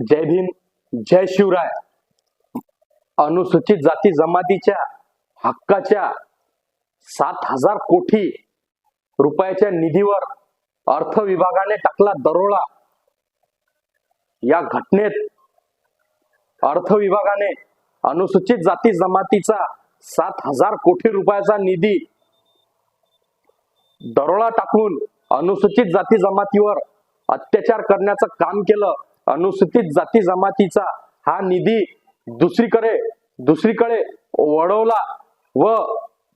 जय भीम जय शिवराय. अनुसूचित जाती जमातीच्या हक्काच्या सात हजार कोटी रुपयाच्या निधीवर अर्थ विभागाने टाकला दरोडा. या घटनेत अर्थ विभागाने अनुसूचित जाती जमातीचा सात हजार कोटी रुपयाचा निधी दरोडा टाकून अनुसूचित जाती जमातीवर अत्याचार करण्याचं काम केलं. अनुसूचित जाती जमातीचा हा निधी दुसरीकडे दुसरीकडे वळवला व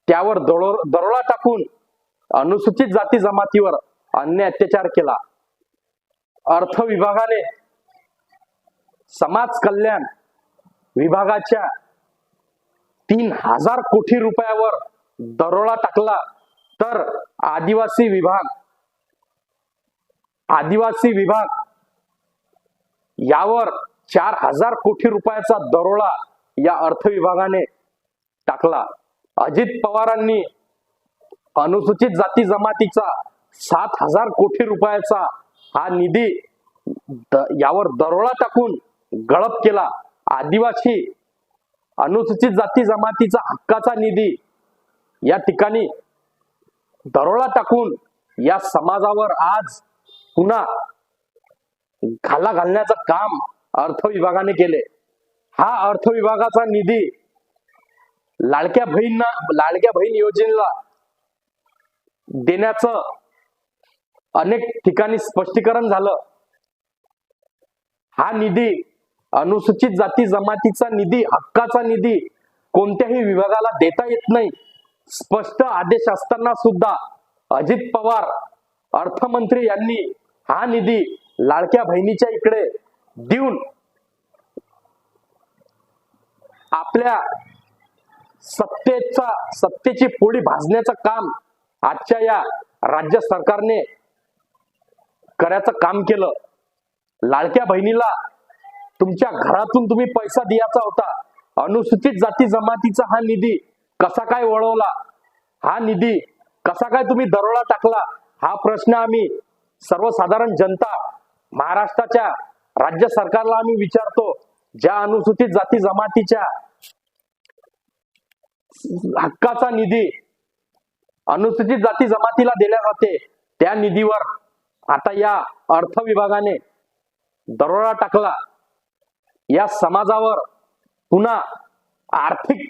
त्यावर दरो दरोडा टाकून अनुसूचित जाती जमातीवर अन्य अत्याचार केला. अर्थ विभागाने समाज कल्याण विभागाच्या तीन हजार कोटी रुपयावर दरोडा टाकला. तर आदिवासी विभाग आदिवासी विभाग यावर चार हजार कोटी रुपयाचा दरोडा या अर्थ विभागाने टाकला. अजित पवारांनी अनुसूचित जाती जमातीचा सात हजार कोटी रुपयाचा हा निधी द- यावर दरोडा टाकून गळप केला. आदिवासी अनुसूचित जाती जमातीचा हक्काचा निधी या ठिकाणी दरोडा टाकून या समाजावर आज पुन्हा घाला घालण्याचं काम अर्थ विभागाने केले. हा अर्थ विभागाचा निधी लाडक्या बहीणना लाडक्या बहीण योजनेला देण्याचं अनेक ठिकाणी स्पष्टीकरण झालं. हा निधी अनुसूचित जाती जमातीचा निधी हक्काचा निधी कोणत्याही विभागाला देता येत नाही. स्पष्ट आदेश असताना सुद्धा अजित पवार अर्थमंत्री यांनी हा निधी लाडक्या बहिणीच्या इकडे देऊन आपल्या सत्तेचा सत्तेची पोळी भाजण्याचं काम आजच्या या राज्य सरकारने करायचं काम केलं. लाडक्या बहिणीला तुमच्या घरातून तुम्ही पैसा द्यायचा होता. अनुसूचित जाती जमातीचा हा निधी कसा काय वळवला? हा निधी कसा काय तुम्ही दरोडा टाकला? हा प्रश्न आम्ही सर्वसाधारण जनता महाराष्ट्राच्या राज्य सरकारला आम्ही विचारतो ज्या अनुसूचित जाती जमातीच्या हक्काचा निधी अनुसूचित जाती जमातीला दिल्या जाते त्या निधीवर आता या अर्थ विभागाने दरोडा टाकला. या समाजावर पुन्हा आर्थिक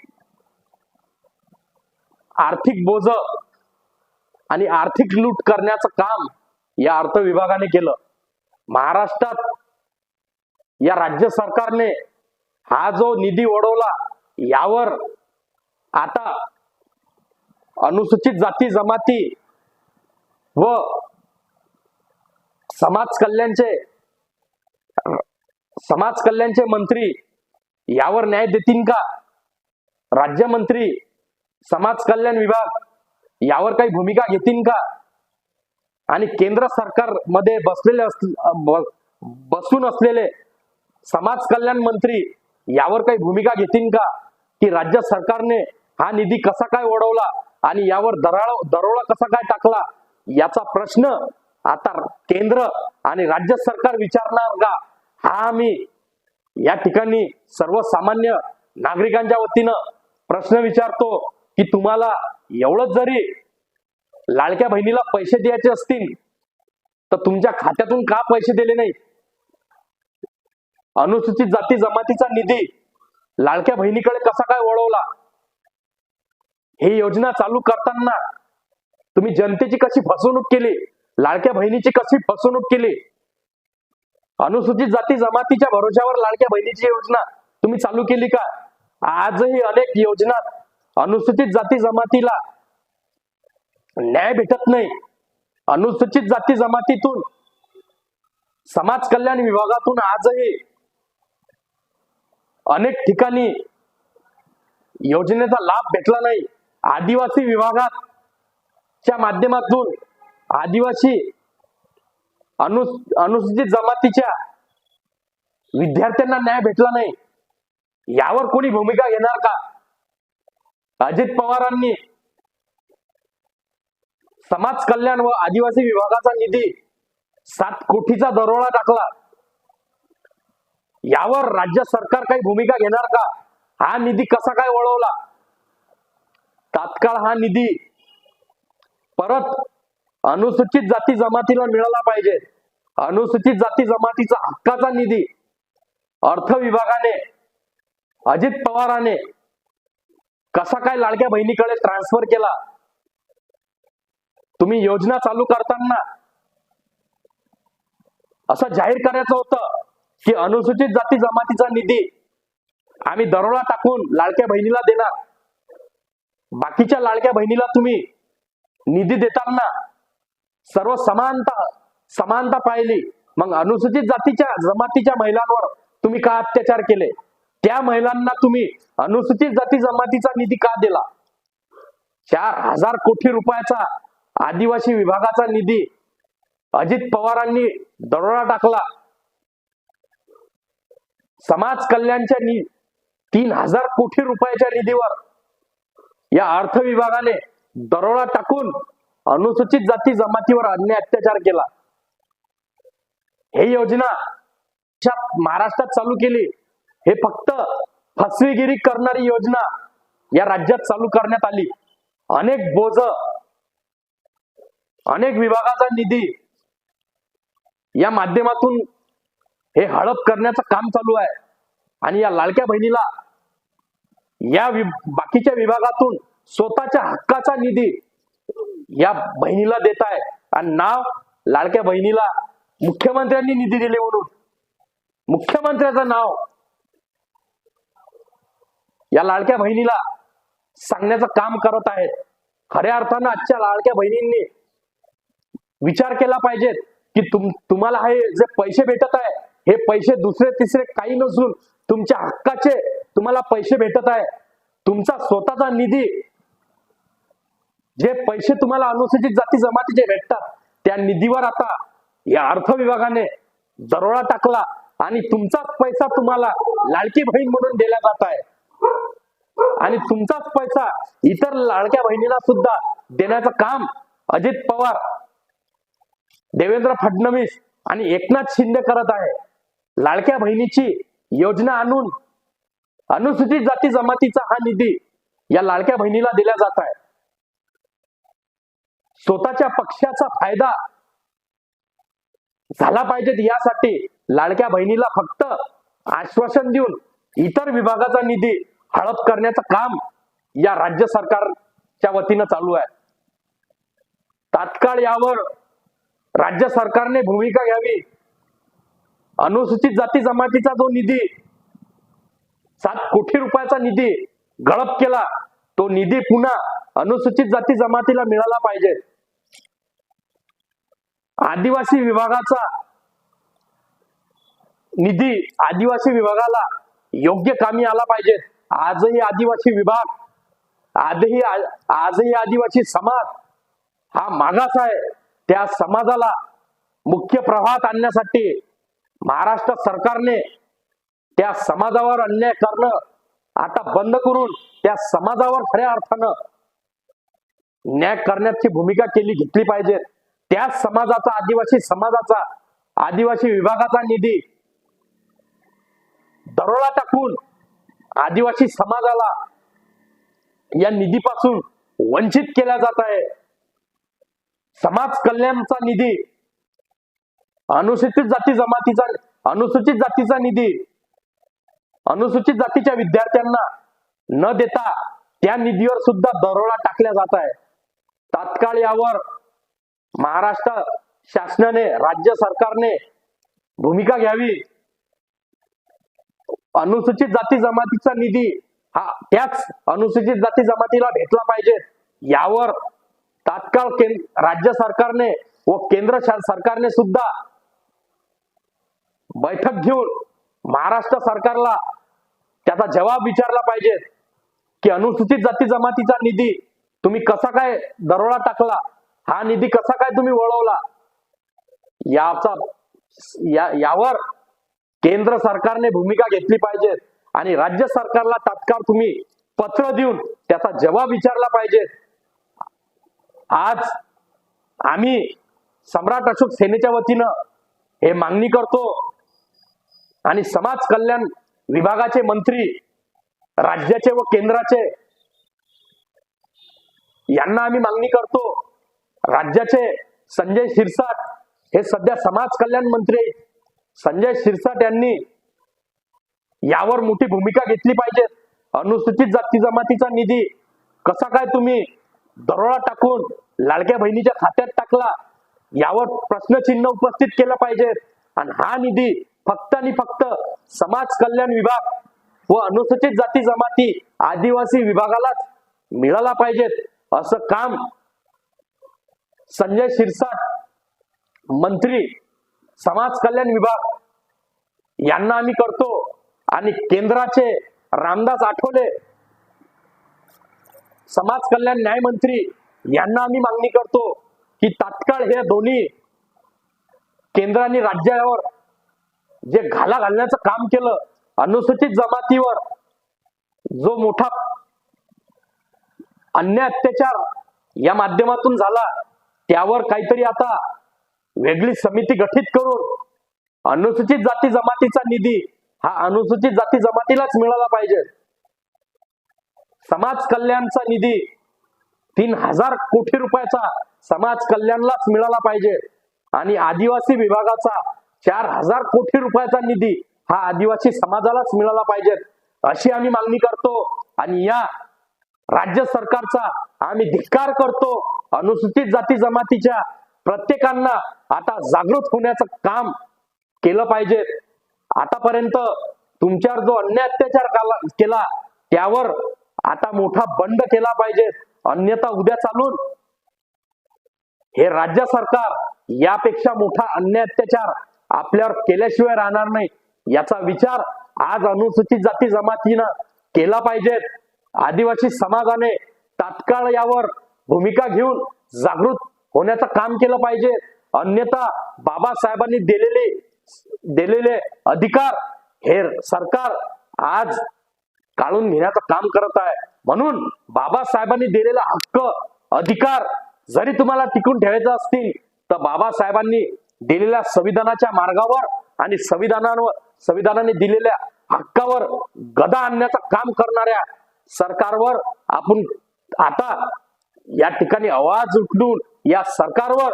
आर्थिक बोज आणि आर्थिक लूट करण्याचं काम या अर्थ विभागाने केलं. महाराष्ट्रात या राज्य सरकारने हा जो निधी ओढवला यावर आता अनुसूचित जाती जमाती व समाज कल्याणचे समाज कल्याणचे मंत्री यावर न्याय देतील का? राज्यमंत्री समाज कल्याण विभाग यावर काही भूमिका घेतील का? आणि केंद्र सरकारमध्ये बसलेले बसून असलेले समाज कल्याण मंत्री यावर काही भूमिका घेतील का? की राज्य सरकारने हा निधी कसा काय ओढवला आणि यावर दराळ दरोडा कसा काय टाकला? याचा प्रश्न आता केंद्र आणि राज्य सरकार विचारणार का? हा आम्ही या ठिकाणी सर्वसामान्य नागरिकांच्या वतीनं प्रश्न विचारतो की तुम्हाला एवढंच जरी लाडक्या बहिणीला पैसे द्यायचे असतील तर तुमच्या खात्यातून का पैसे दिले नाही? अनुसूचित जाती जमातीचा निधी लाडक्या बहिणीकडे कसा काय वळवला? ही योजना चालू करताना तुम्ही जनतेची कशी फसवणूक केली? लाडक्या बहिणीची कशी फसवणूक केली? अनुसूचित जाती जमातीच्या भरोश्यावर लाडक्या बहिणीची योजना तुम्ही चालू केली का? आजही अनेक योजना अनुसूचित जाती जमातीला न्याय भेटत नाही. अनुसूचित जाती जमातीतून समाज कल्याण विभागातून आजही अनेक ठिकाणी योजनेचा लाभ भेटला नाही. आदिवासी विभागात च्या माध्यमातून आदिवासी अनु अनुसूचित जमातीच्या विद्यार्थ्यांना न्याय भेटला नाही. यावर कोणी भूमिका घेणार का? अजित पवारांनी समाज कल्याण व आदिवासी विभागाचा निधी सात कोटीचा दरोडा टाकला. यावर राज्य सरकार काही भूमिका घेणार का? हा निधी कसा काय वळवला? तात्काळ हा निधी परत अनुसूचित जाती जमातीला मिळाला पाहिजे. अनुसूचित जाती जमातीचा हक्काचा निधी अर्थ विभागाने अजित पवाराने कसा काय लाडक्या बहिणीकडे ट्रान्सफर केला? तुम्ही योजना चालू करताना असं जाहीर करायचं होतं की अनुसूचित जाती जमातीचा निधी आम्ही दरोडा टाकून लाडक्या बहिणीला देणार. बाकीच्या लाडक्या बहिणीला तुम्ही निधी देताना सर्व समानता समानता पाहिली. मग अनुसूचित जातीच्या जमातीच्या महिलांवर तुम्ही का अत्याचार केले? त्या महिलांना तुम्ही अनुसूचित जाती जमातीचा निधी का दिला? चार हजार कोटी रुपयाचा आदिवासी विभागाचा निधी अजित पवारांनी दरोडा टाकला. समाज कल्याणच्या नि तीन हजार कोटी रुपयाच्या निधीवर या अर्थ विभागाने दरोडा टाकून अनुसूचित जाती जमातीवर अन्याय अत्याचार केला. हे योजना महाराष्ट्रात चालू केली. हे फक्त फसवेगिरी करणारी योजना या राज्यात चालू करण्यात आली. अनेक बोज अनेक विभागाचा निधी या माध्यमातून हे हडप करण्याचं काम चालू आहे. आणि या लाडक्या बहिणीला या वि- बाकीच्या विभागातून स्वतःच्या हक्काचा निधी या बहिणीला देत आहे. आणि नाव लाडक्या बहिणीला मुख्यमंत्र्यांनी निधी दिले म्हणून. मुख्यमंत्र्याचं नाव या लाडक्या बहिणीला सांगण्याचं काम करत आहेत. खऱ्या अर्थानं आजच्या लाडक्या बहिणींनी विचार केला पाहिजेत की तुम तुम्हाला हे जे पैसे भेटत आहे हे पैसे दुसरे तिसरे काही नसून तुमच्या हक्काचे तुम्हाला पैसे भेटत आहे. तुमचा स्वतःचा निधी जे पैसे तुम्हाला अनुसूचित जाती जमातीचे भेटतात त्या निधीवर आता या अर्थ विभागाने दरोडा टाकला आणि तुमचाच पैसा तुम्हाला लाडकी बहीण म्हणून दिला जात आहे. आणि तुमचाच पैसा इतर लाडक्या बहिणीला सुद्धा देण्याचं काम अजित पवार देवेंद्र फडणवीस आणि एकनाथ शिंदे करत आहे. लाडक्या बहिणीची योजना आणून अनुसूचित जाती जमातीचा हा निधी या लाडक्या बहिणीला दिला जात आहे. स्वतःच्या पक्षाचा फायदा झाला पाहिजेत यासाठी लाडक्या बहिणीला फक्त आश्वासन देऊन इतर विभागाचा निधी हळप करण्याचं काम या राज्य सरकारच्या वतीनं चालू आहे. तात्काळ यावर राज्य सरकारने भूमिका घ्यावी. अनुसूचित जाती जमातीचा जो निधी सात कोटी रुपयाचा निधी गळप केला तो निधी पुन्हा अनुसूचित जाती जमातीला मिळाला पाहिजे. आदिवासी विभागाचा निधी आदिवासी विभागाला योग्य कामी आला पाहिजे. आजही आदिवासी विभाग आजही आजही आदिवासी समाज हा मागास आहे. त्या समाजाला मुख्य प्रवाहात आणण्यासाठी महाराष्ट्र सरकारने त्या समाजावर अन्याय करणं आता बंद करून त्या समाजावर खऱ्या अर्थानं न्याय करण्याची भूमिका केली घेतली पाहिजे. त्या समाजाचा आदिवासी समाजाचा आदिवासी विभागाचा निधी दरोडा टाकून आदिवासी समाजाला या निधीपासून वंचित केल्या जात आहे. समाज कल्याणचा निधी अनुसूचित जाती जमातीचा अनुसूचित जातीचा निधी अनुसूचित जातीच्या विद्यार्थ्यांना न देता त्या निधीवर सुद्धा दरोडा टाकल्या जात आहे. तात्काळ यावर महाराष्ट्र शासनाने राज्य सरकारने भूमिका घ्यावी. अनुसूचित जाती जमातीचा निधी हा त्याच अनुसूचित जाती जमातीला भेटला पाहिजे. यावर तात्काळ राज्य सरकारने व केंद्र सरकारने सुद्धा बैठक घेऊन महाराष्ट्र सरकारला त्याचा जवाब विचारला पाहिजे की अनुसूचित जाती जमातीचा निधी तुम्ही कसा काय दरोडा टाकला? हा निधी कसा काय तुम्ही वळवला? याचा या यावर केंद्र सरकारने भूमिका घेतली पाहिजे आणि राज्य सरकारला तात्काळ तुम्ही पत्र देऊन त्याचा जवाब विचारला पाहिजे. आज आम्ही सम्राट अशोक सेनेच्या वतीनं हे मागणी करतो आणि समाज कल्याण विभागाचे मंत्री राज्याचे व केंद्राचे यांना आम्ही मागणी करतो. राज्याचे संजय शिरसाट हे सध्या समाज कल्याण मंत्री. संजय शिरसाट यांनी यावर मोठी भूमिका घेतली पाहिजे. अनुसूचित जाती जमातीचा निधी कसा काय तुम्ही दरोडा टाकून लाडक्या बहिणीच्या खात्यात टाकला. यावर प्रश्नचिन्ह उपस्थित केलं पाहिजे. आणि हा निधी फक्त आणि फक्त समाज कल्याण विभाग व अनुसूचित जाती जमाती आदिवासी विभागालाच मिळाला पाहिजेत असं काम संजय शिरसाट मंत्री समाज कल्याण विभाग यांना आम्ही करतो. आणि केंद्राचे रामदास आठवले समाज कल्याण न्यायमंत्री यांना आम्ही मागणी करतो की तात्काळ हे दोन्ही केंद्र आणि राज्यावर जे घाला घालण्याचं काम केलं अनुसूचित जमातीवर जो मोठा अन्याय अत्याचार या माध्यमातून झाला त्यावर काहीतरी आता वेगळी समिती गठीत करून अनुसूचित जाती जमातीचा निधी हा अनुसूचित जाती जमातीलाच मिळाला पाहिजे. समाज कल्याणचा निधी तीन हजार कोटी रुपयाचा समाज कल्याणलाच मिळाला पाहिजे. आणि आदिवासी विभागाचा चार हजार कोटी रुपयाचा निधी हा आदिवासी समाजालाच मिळाला पाहिजे. अशी आम्ही मागणी करतो. आणि या राज्य सरकारचा आम्ही धिक्कार करतो. अनुसूचित जाती जमातीच्या प्रत्येकांना आता जागृत होण्याचं काम केलं पाहिजे. आतापर्यंत तुमच्यावर जो अन्याय अत्याचार केला त्यावर आता मोठा बंड केला पाहिजे. अन्यथा उद्या चालून. हे राज्य सरकार यापेक्षा मोठा अन्य अत्याचार आपल्यावर केल्याशिवाय राहणार नाही. याचा विचार आज अनुसूचित जाती जमातीनं केला पाहिजेत आदिवासी समाजाने तात्काळ यावर भूमिका घेऊन जागृत होण्याचं काम केलं पाहिजे. अन्यथा बाबासाहेबांनी दिलेले दिलेले अधिकार हे सरकार आज काढून घेण्याचं काम करत आहे. म्हणून बाबासाहेबांनी दिलेला हक्क अधिकार जरी तुम्हाला टिकून ठेवायचा असतील तर बाबासाहेबांनी दिलेल्या संविधानाच्या मार्गावर आणि संविधानावर संविधानाने दिलेल्या हक्कावर गदा आणण्याचं काम करणाऱ्या सरकारवर आपण आता या ठिकाणी आवाज उठून या सरकारवर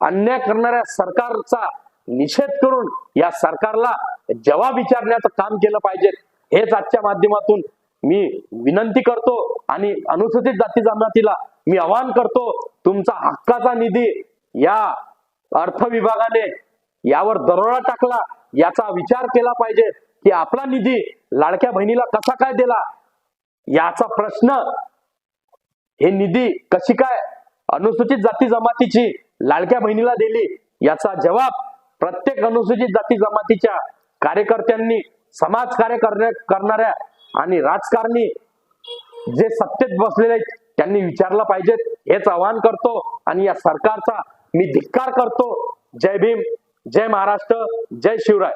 अन्याय करणाऱ्या सरकारचा निषेध करून या सरकारला जवाब विचारण्याचं काम केलं पाहिजे. हेच आजच्या माध्यमातून मी विनंती करतो आणि अनुसूचित जाती जमातीला मी आवाहन करतो तुमचा हक्काचा निधी या अर्थ विभागाने यावर दरोडा टाकला याचा विचार केला पाहिजे की आपला निधी लाडक्या बहिणीला कसा काय दिला? याचा प्रश्न हे निधी कशी काय अनुसूचित जाती जमातीची लाडक्या बहिणीला दिली? याचा जबाब प्रत्येक अनुसूचित जाती जमातीच्या कार्यकर्त्यांनी समाजकार्य करण्या करणाऱ्या आणि राजकारणी जे सत्तेत बसलेले आहेत त्यांनी विचारलं पाहिजेत. हेच आवाहन करतो आणि या सरकारचा मी धिक्कार करतो. जय भीम जय महाराष्ट्र जय शिवराय.